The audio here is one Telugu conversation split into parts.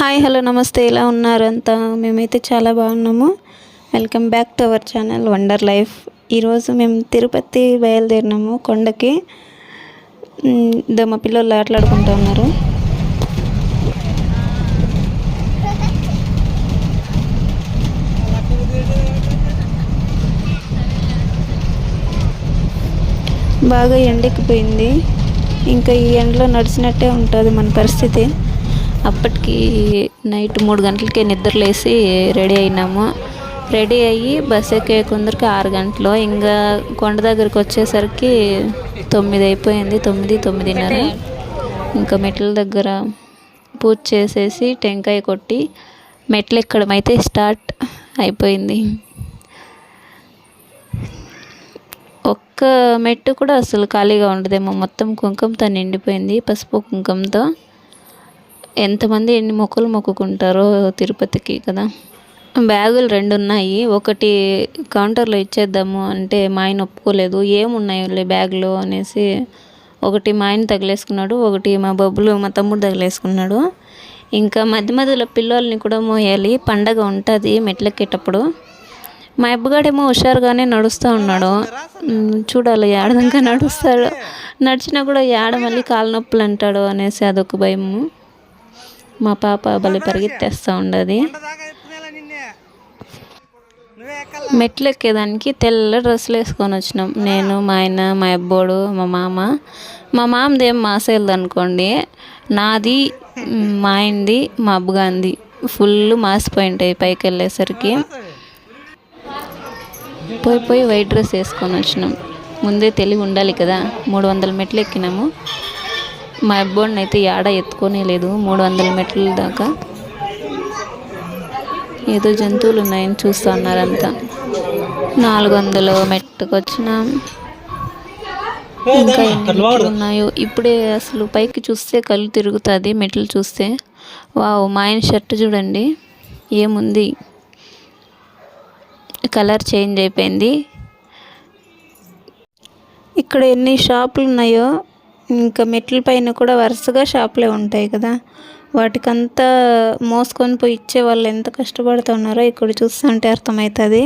హాయ్ హలో నమస్తే. ఎలా ఉన్నారు అంతా? మేమైతే చాలా బాగున్నాము. Welcome back to our channel wonder life ఈరోజు మేము తిరుపతి బయలుదేరినాము కొండకి. ఇద్దరు మా పిల్లలు ఆటలాడుకుంటూ ఉన్నారు. బాగా ఎండెక్కిపోయింది. ఇంకా ఈ ఎండలో నడిచినట్టే ఉంటుంది మన పరిస్థితి. అప్పటికి నైట్ మూడు గంటలకే నిద్రలేసి రెడీ అయినాము. రెడీ అయ్యి బస్ ఎక్కే కొందరికి ఆరు గంటలు. ఇంకా కొండ దగ్గరికి వచ్చేసరికి తొమ్మిది అయిపోయింది. తొమ్మిది తొమ్మిదిన్నర. ఇంకా మెట్ల దగ్గర పూజ చేసేసి టెంకాయ కొట్టి మెట్లు ఎక్కడం అయితే స్టార్ట్ అయిపోయింది. ఒక్క మెట్టు కూడా అసలు ఖాళీగా ఉండదేమో. మొత్తం కుంకుమతో నిండిపోయింది. పసుపు కుంకుమతో. ఎంతమంది ఎన్ని మొక్కులు మొక్కుకుంటారో తిరుపతికి కదా. బ్యాగులు రెండు ఉన్నాయి. ఒకటి కౌంటర్లో ఇచ్చేద్దాము అంటే మా ఆయన ఒప్పుకోలేదు. ఏమున్నాయి బ్యాగులు అనేసి ఒకటి మా ఆయన తగిలేసుకున్నాడు ఒకటి మా బబ్బులు మా తమ్ముడు తగిలేసుకున్నాడు. ఇంకా మధ్య మధ్యలో పిల్లల్ని కూడా మోయాలి. పండగ ఉంటుంది మెట్లెక్కేటప్పుడు. మా అబ్బగాడేమో హుషారుగానే నడుస్తూ ఉన్నాడు. చూడాలి ఏడదంకా నడుస్తాడు. నడిచినా కూడా ఏడ మళ్ళీ కాలు నొప్పులు అంటాడు అనేసి అదొక భయము. మా పాప భలే పరిగెత్తేస్తూ ఉండదు. మెట్లు ఎక్కేదానికి తెల్ల డ్రెస్సులు వేసుకొని వచ్చినాం. నేను మా ఆయన మా అబ్బోడు మా మామ. మా మామది ఏం మాసేది అనుకోండి. నాది మ్, మా ఆయనది మా అబ్బగాంది ఫుల్ మాసిపోయి ఉంటాయి పైకి వెళ్ళేసరికి పోయి పోయి వైట్ డ్రెస్ వేసుకొని వచ్చినాం. ముందే తెలివి ఉండాలి కదా. మూడు వందల మెట్లు ఎక్కినాము మా అబ్బోడిని అయితే ఏడ ఎత్తుకోనే లేదు. మూడు వందల మెట్ల దాకా ఏదో జంతువులు ఉన్నాయని చూస్తూ ఉన్నారంతా. నాలుగు వందలు మెట్టుకు వచ్చినాం. ఇంకా ఎన్ని మెట్లు ఉన్నాయో? ఇప్పుడే అసలు పైకి చూస్తే కళ్ళు తిరుగుతుంది మెట్లు చూస్తే. వావ్ మా ఆయన షర్ట్ చూడండి. ఏముంది? కలర్ చేంజ్ అయిపోయింది. ఇక్కడ ఎన్ని షాపులు ఉన్నాయో? ఇంకా మెట్ల పైన కూడా వరుసగా షాపులే ఉంటాయి కదా. వాటికంతా మోసుకొని పోయి ఇచ్చే వాళ్ళు ఎంత కష్టపడుతున్నారో ఇక్కడ చూస్తుంటే అర్థమవుతుంది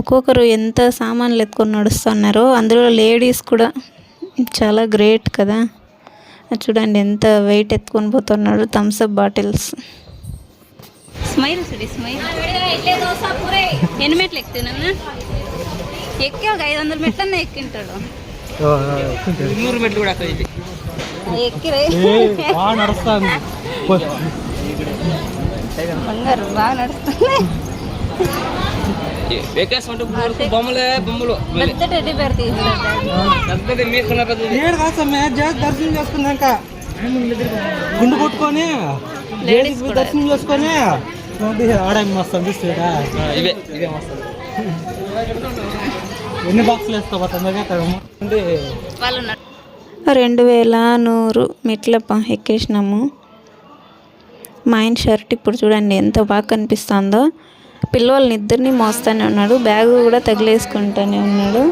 ఒక్కొక్కరు ఎంత సామాన్లు ఎత్తుకొని నడుస్తున్నారో అందులో లేడీస్ కూడా చాలా గ్రేట్ కదా. చూడండి ఎంత వెయిట్ ఎత్తుకొని పోతున్నాడు థమ్స్అప్ బాటిల్స్. Smile smile. ఎన్ని మెట్లు ఎక్కుతున్నాను ఎక్కి ఒక ఐదు వందల మెట్లన్నా ఎక్కింటాడు. నూరు మెట్లు కూడా బాగా నడుస్తాను బంగారు బాగా ఊరుకు బొమ్మలే బొమ్మలు. పెద్ద టెడ్డీ పెద్దది మీకున్న పెద్దది. ఏడు దర్శనం చేసుకున్నాక. గుండు కొట్టుకొని లేడీస్ దర్శనం చేసుకొని చూడండి, ఆడ మస్తు చూస్తాడా ఇవే. ఇదే మస్తు. ఎన్ని బాక్సులు వేసుకో తొందరగా రెండు వేల నూరు మెట్ల ఎక్కేసినాము. మా ఆయన షర్ట్ ఇప్పుడు చూడండి ఎంత బాగా కనిపిస్తుందో. పిల్లవాళ్ళని ఇద్దరిని మోస్తానే ఉన్నాడు. బ్యాగ్ కూడా తగిలేసుకుంటూనే ఉన్నాడు.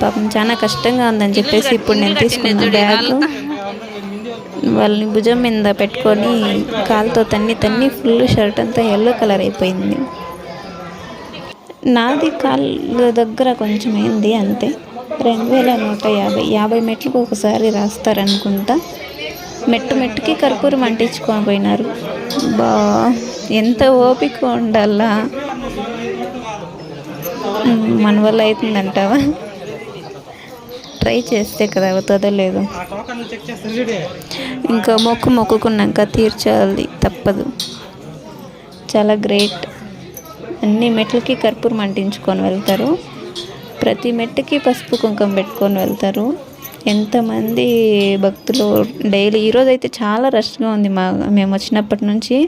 పాపం చాలా కష్టంగా ఉందని చెప్పేసి ఇప్పుడు నేను తీసుకున్న బ్యాగ్. వాళ్ళని భుజం మీద పెట్టుకొని కాలుతో తన్ని తన్ని ఫుల్ షర్ట్ అంతా ఎల్లో కలర్ అయిపోయింది. నాది కాళ్ళ దగ్గర కొంచెం అయింది అంతే. రెండు వేల నూట యాభై యాభై మెట్లకు ఒకసారి రాస్తారనుకుంటా. మెట్టు మెట్టుకి కర్పూరం అంటించుకొని పోయినారు. బా ఎంత ఓపిక ఉండాలా? మన వల్ల అవుతుందంటావా? ట్రై చేస్తే కదా అవుతుందో లేదు ఇంకా మొక్కు మొక్కుకున్నాక తీర్చాలి తప్పదు. చాలా గ్రేట్. అన్ని మెట్లకి కర్పూరం అంటించుకొని వెళ్తారు. ప్రతి మెట్టుకి పసుపు కుంకుమ పెట్టుకొని వెళ్తారు. ఎంతమంది భక్తులు డైలీ ఈరోజు అయితే చాలా రష్గా ఉంది మా మేము వచ్చినప్పటి నుంచి.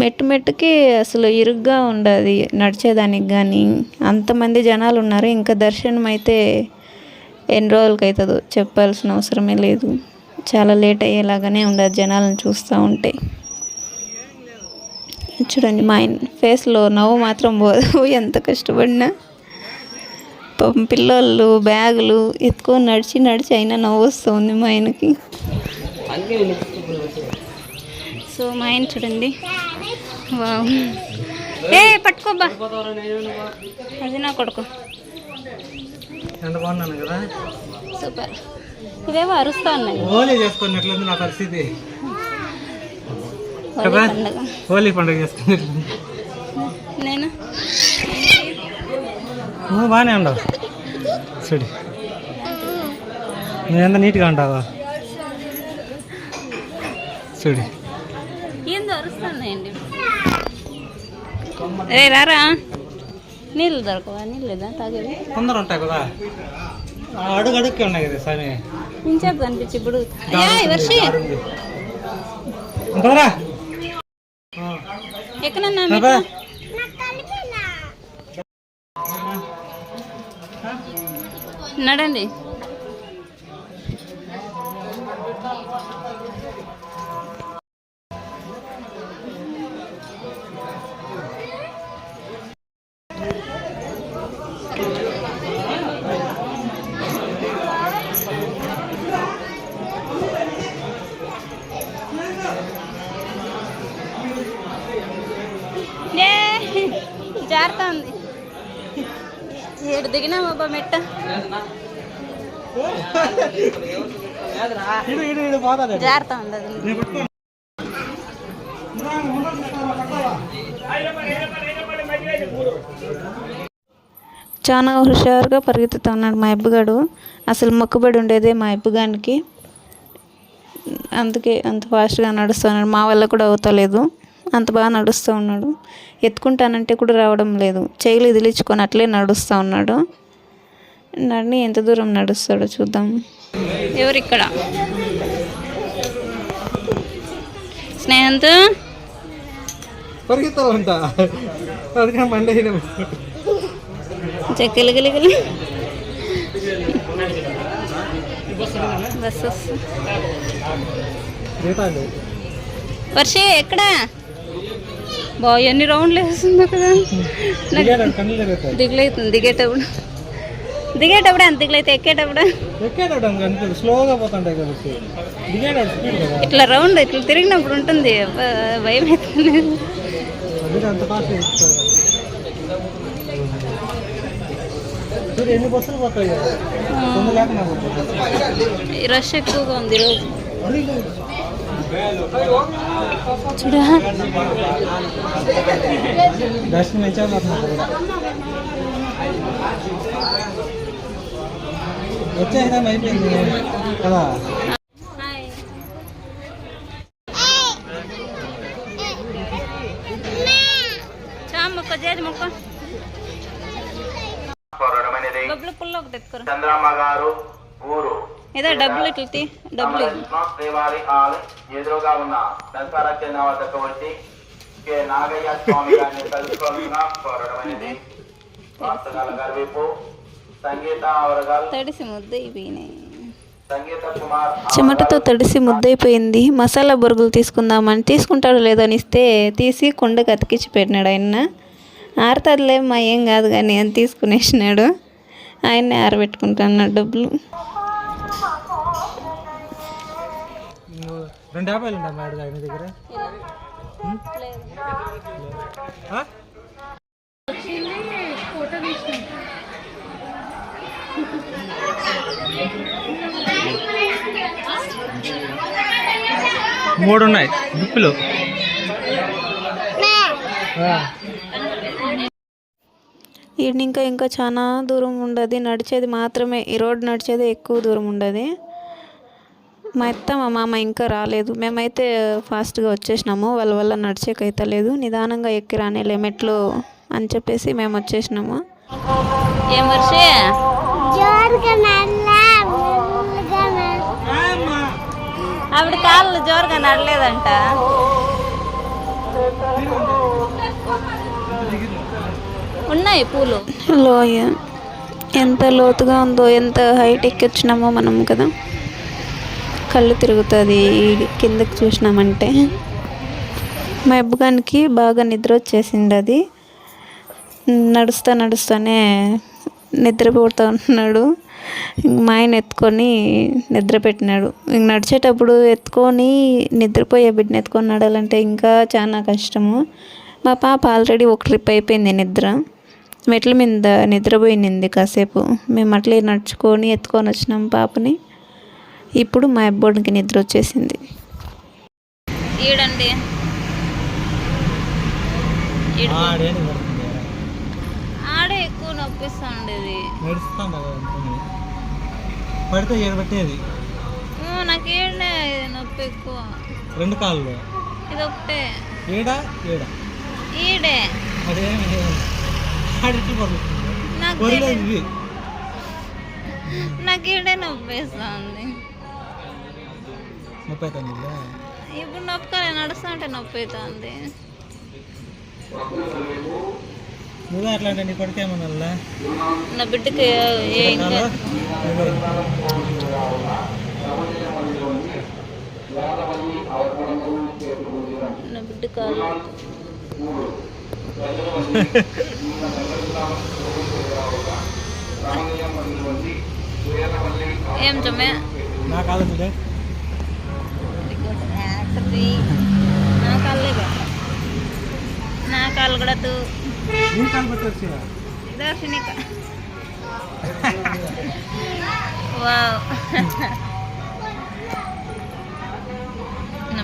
మెట్టు మెట్టుకి అసలు ఇరుగ్గా ఉండదు నడిచేదానికి కానీ అంతమంది జనాలు ఉన్నారు. ఇంకా దర్శనం అయితే ఎన్ని రోజులకి అవుతుందో చెప్పాల్సిన అవసరమే లేదు. చాలా లేట్ అయ్యేలాగానే ఉండదు జనాలను చూస్తూ ఉంటే. చూడండి మా ఆయన ఫేస్లో నవ్వు మాత్రం పోదు. ఎంత కష్టపడినా పాపం పిల్లలు బ్యాగులు ఎత్తుకొని నడిచి నడిచి అయినా నవ్వు వస్తుంది మా ఆయనకి. సో మా ఆయన చూడండి. ఏ పట్టుకోబ్బా అది నా కొడుకు. సూపర్. ఇవేవో అరుస్తా ఉన్నాయి. నా పరిస్థితి. కదా? హోలీ పండుగ చేసుకున్నట్లుంది నేను? నువ్వు బాగానే ఉండవు చూడు ఎంత నీట్గా ఉంటావా? చూడు ఏందో అరుస్తున్నాయండి? రే రారా. నీళ్ళు దొరకవా? నీళ్ళు లేదా? తాగేవి? కొందరు ఉంటాయి కదా. అడుగు అడుగుకి ఉన్నాయి కదా సరే ఇంచాక కనిపించి ఇప్పుడు? వర్షి. ఎక్కడన్నా. నడండి చాలా హుషారుగా పరిగెత్తుతూ ఉన్నాడు మా అబ్బగాడు. అసలు మొక్కుబడి ఉండేదే మా అబ్బగానికి. అందుకే అంత ఫాస్ట్గా నడుస్తున్నాడు మా వల్ల కూడా అవుతలేదు. అంత బాగా నడుస్తూ ఉన్నాడు. ఎత్తుకుంటానంటే కూడా రావడం లేదు. చేయిలు ఇదిలించుకొని అట్లే నడుస్తూ ఉన్నాడు. నడిని ఎంత దూరం నడుస్తాడో చూద్దాం. ఎవరు ఇక్కడ స్నేహంతో పరిగెత్తాలంట అందుకని మండే చెక్కలు గిలిగిలి బస్ వర్షే ఎక్కడా? బా ఎన్ని రౌండ్లు వేస్తుందో కదా. దిగులైతుంది దిగేటప్పుడు. దిగేటప్పుడు అంత దిగులైతే ఎక్కేటప్పుడు? కనిపిస్తుంది స్లోగా పోతుంటాయి కాబట్టి. దిగాడు స్పీడ్ కదా. ఇట్లా రౌండ్ ఇట్లా తిరిగినప్పుడు ఉంటుంది. భయం అవుతుంది అంత చూడు ఎన్ని బస్సులు పోతాయి? తొమ్మిది రష్ ఎక్కువగా ఉంది చూడా. దర్శనం వచ్చేసాం అయిపోయింది. కదా? చంద్రమ్మ గారు ఊరు. ఏదో డబ్బులు ఇట్లా తీ డబ్బులు ఇవ్వు. శ్రీవారి హాల్ ఎదురుగా ఉన్న సంసార కేంద్రం వద్దకు వచ్చి కె. నాగయ్య స్వామి గారిని గర్విపు సంగీత అవరగాల్ తడిసి ముద్ద అయిపోయినాయి సంగీత కుమార్ చెమటతో తడిసి ముద్దైపోయింది మసాలా బొరుగులు తీసుకుందామని తీసుకుంటాడో లేదో అని ఇస్తే తీసి కొండకు అతికించి పెట్టినాడు ఆయన. ఆరుతుందిలే మా ఏం కాదు కానీ అని తీసుకునేసినాడు. ఆయన్నే ఆరబెట్టుకుంటున్నాడు డబ్బులు. రెండు యాభైలు ఉంటాయి మేడం ఆయన ఉం? ఆ? మూడు ఉన్నాయి. ఈయన ఇంకా ఇంకా చాలా దూరం ఉండదు. నడిచేది మాత్రమే. ఈ రోడ్డు నడిచేది ఎక్కువ దూరం ఉండదు. మా అత్త మా మామ ఇంకా రాలేదు. మేమైతే ఫాస్ట్గా వచ్చేసినాము. వాళ్ళ వల్ల నడిచేకైతే లేదు. నిదానంగా ఎక్కి రానేలే. మెట్లు అని చెప్పేసి మేము వచ్చేసినాము. ఏం వర్షే ఆవిడ కాళ్ళు జోరుగా నడలేదంట. ఉన్నాయి పూలు? లోయ ఎంత లోతుగా ఉందో ఎంత హైట్ ఎక్కొచ్చినామో మనం కదా. కళ్ళు తిరుగుతుంది కిందకి చూసినామంటే. మా అబ్బగానికి బాగా నిద్ర వచ్చేసింది అది. నడుస్తా నడుస్తానే నిద్రపోతూ ఉంటున్నాడు ఇంక మా ఆయన ఎత్తుకొని నిద్ర పెట్టినాడు. ఇంక నడిచేటప్పుడు ఎత్తుకొని నిద్రపోయే బిడ్డని ఎత్తుకొని నడాలంటే ఇంకా చాలా కష్టము. మా పాప ఆల్రెడీ ఒక ట్రిప్ అయిపోయింది నిద్ర. మెట్ల మీద నిద్రపోయింది కాసేపు. మేము అట్లే నడుచుకొని ఎత్తుకొని వచ్చినాం పాపని. ఇప్పుడు మా అబ్బోడికి నిద్ర వచ్చేసింది. ఈడండి. ఎక్కువ నొప్పిస్తూ ఉండేది నడుస్తాం కదా అనుకుని. పడితే ఏడబట్టేది నొప్పి ఎక్కువ. రెండు కాళ్ళు ఇది ఒకటే ఏడా? ఏడా? ఈడే. అదేమి ఆడికి పడుతుంది నాకు ఈడే నొప్పి అవుతుంది ఇలా. ఇప్పుడు నొప్పుకోలే నడుస్తా ఉంటే నొప్పి అవుతుంది నువ్వే అట్లా అంటే నీ కొడుకు ఏమన్నా నా బిడ్డకి నా బిడ్డ కాలు ఏం చమ్మే నా కాదు నా కాళ్ళు కూడా తూ నీ వావ్.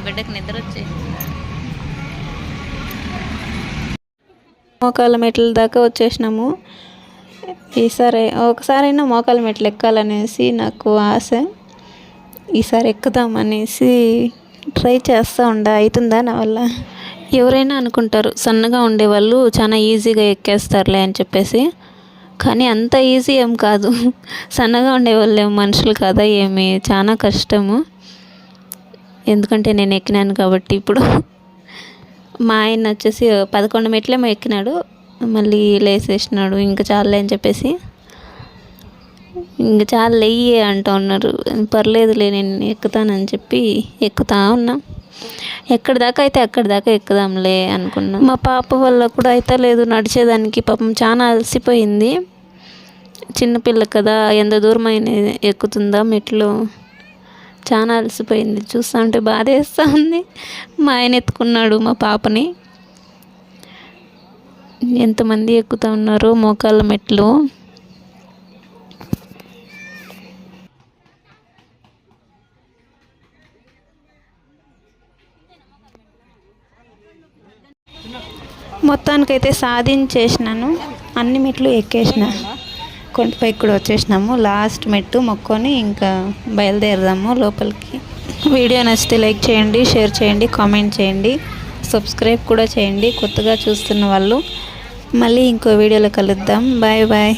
బిడ్డకి నిద్ర వచ్చి. మోకాళ్ళ మెట్ల దాకా వచ్చేసినాము. ఈసారి ఒకసారైనా మోకాళ్ళ మెట్లు ఎక్కాలనేసి నాకు ఆశ. ఈసారి ఎక్కుదామనేసి ట్రై చేస్తూ ఉండ అవుతుందా నా వల్ల? ఎవరైనా అనుకుంటారు సన్నగా ఉండేవాళ్ళు చాలా ఈజీగా ఎక్కేస్తారులే అని చెప్పేసి. కానీ అంత ఈజీ ఏం కాదు. సన్నగా ఉండేవాళ్ళు ఏం మనుషులు కదా ఏమి? చాలా కష్టము. ఎందుకంటే నేను ఎక్కినాను కాబట్టి ఇప్పుడు. మా ఆయన వచ్చేసి పదకొండు మెట్లేమో ఎక్కినాడు. మళ్ళీ లేసేసినాడు. ఇంకా చాలే అని చెప్పేసి. ఇంకా చాలా లెయ్యే అంటూ ఉన్నారు. పర్లేదులే నేను ఎక్కుతానని చెప్పి ఎక్కుతా ఉన్నా. ఎక్కడి దాకా అయితే అక్కడి దాకా ఎక్కుదాంలే అనుకున్నా. మా పాప వల్ల కూడా అయితే లేదు నడిచేదానికి పాపం చాలా అలసిపోయింది. చిన్నపిల్ల కదా ఎంత దూరం అయిన ఎక్కుతుందా మెట్లు? చాలా అలసిపోయింది. చూస్తా ఉంటే బాధ వేస్తూ ఉంది మా ఆయన ఎత్తుకున్నాడు మా పాపని. ఎంతమంది ఎక్కుతూ ఉన్నారు మోకాళ్ళ మెట్లు. మొత్తానికైతే సాధించేసినాను. అన్ని మెట్లు ఎక్కేసిన. కొండపైకి కూడా వచ్చేసినాము. లాస్ట్ మెట్టు మొక్కొని ఇంకా బయలుదేరదాము లోపలికి. వీడియో నచ్చితే లైక్ చేయండి షేర్ చేయండి కామెంట్ చేయండి సబ్స్క్రైబ్ కూడా చేయండి కొత్తగా చూస్తున్న వాళ్ళు. మళ్ళీ ఇంకో వీడియోలో కలుద్దాం. Bye bye.